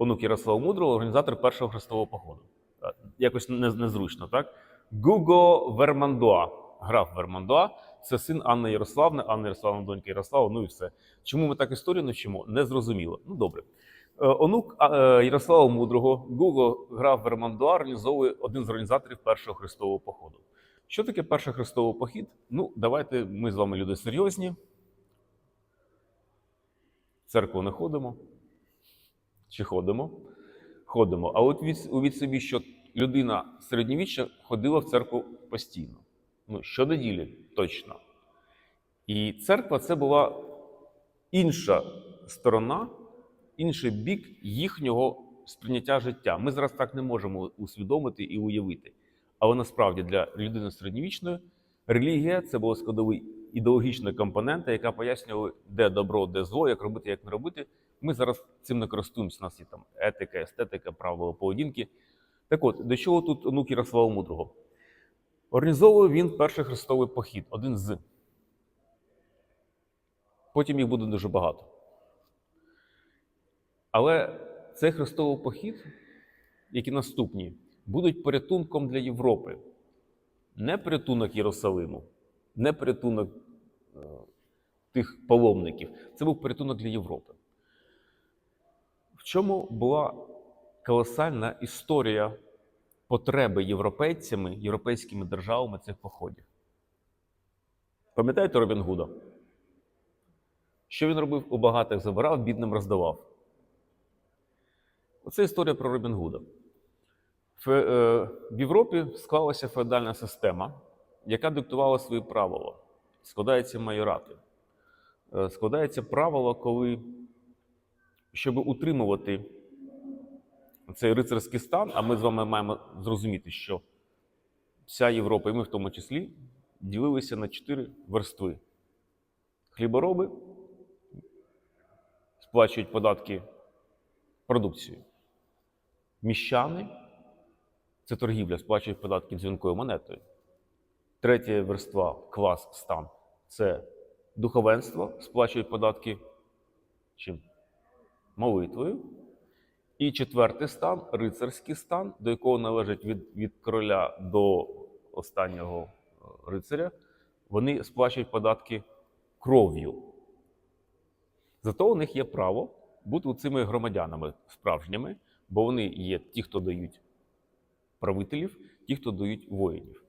онук Ярослава Мудрого, організатор першого хрестового походу. Е, Якось незручно, так? Гуго Вермандуа, граф Вермандуа, це син Анни Ярославни, Анна Ярославна, донька Ярослава, ну і все. Чому ми так історію не вчимо? Незрозуміло. Ну добре. Е, Онук е, Ярослава Мудрого, Гуго граф Вермандуа, організовує один з організаторів першого хрестового походу. Що таке перший хрестовий похід? Ну, давайте ми з вами люди серйозні. В церкву не ходимо. Чи ходимо? Ходимо. А от від, увіть собі, що людина середньовіччя ходила в церкву постійно. Ну, щонеділі, точно. І церква це була інша сторона, інший бік їхнього сприйняття життя. Ми зараз так не можемо усвідомити і уявити. Але насправді для людини середньовічної релігія це була складовий ідеологічна компонента, яка пояснювала, де добро, де зло, як робити, як не робити. Ми зараз цим не користуємося. У нас є там етика, естетика, правила поведінки. Так от, до чого тут онук Ярослава Мудрого? Організовує він перший хрестовий похід, один з. Потім їх буде дуже багато. Але цей хрестовий похід, як і наступні, будуть порятунком для Європи. Не порятунок Єрусалиму, не порятунок тих паломників. Це був порятунок для Європи. В чому була колосальна історія потреби європейцями, європейськими державами цих походів? Пам'ятаєте Робін Гуда? Що він робив? У багатих забирав, бідним роздавав. Оце історія про Робін Гуда. Е, В Європі склалася феодальна система, яка диктувала свої правила. Складаються майорати. Е, Складається правило, коли, щоб утримувати цей рицарський стан, а ми з вами маємо зрозуміти, що вся Європа, і ми в тому числі, ділилися на чотири верстви. Хлібороби сплачують податки продукцію. Міщани це торгівля, сплачують податки дзвінкою монетою. Третя верства клас стан це духовенство, сплачують податки чим? Молитвою. І четвертий стан рицарський стан, до якого належить від, від короля до останнього е, рицаря. Вони сплачують податки кров'ю. Зато у них є право бути цими громадянами справжніми, бо вони є ті, хто дають правителів, ті, хто дають воїнів.